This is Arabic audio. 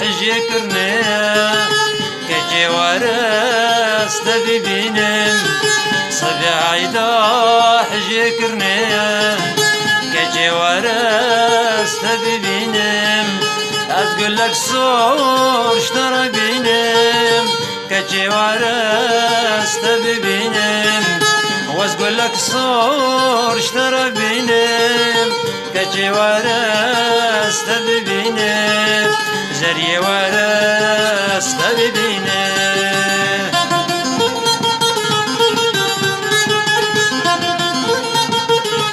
حجي كرني كجي ورس ببينم صبي عيدا حجي كرني كجي ورس ببينم أتقول لك صور اشترى بينم كجي ورس ببينم واسقول لك صور اشترى بينم كجي ورس ببينم زري ورس ببينم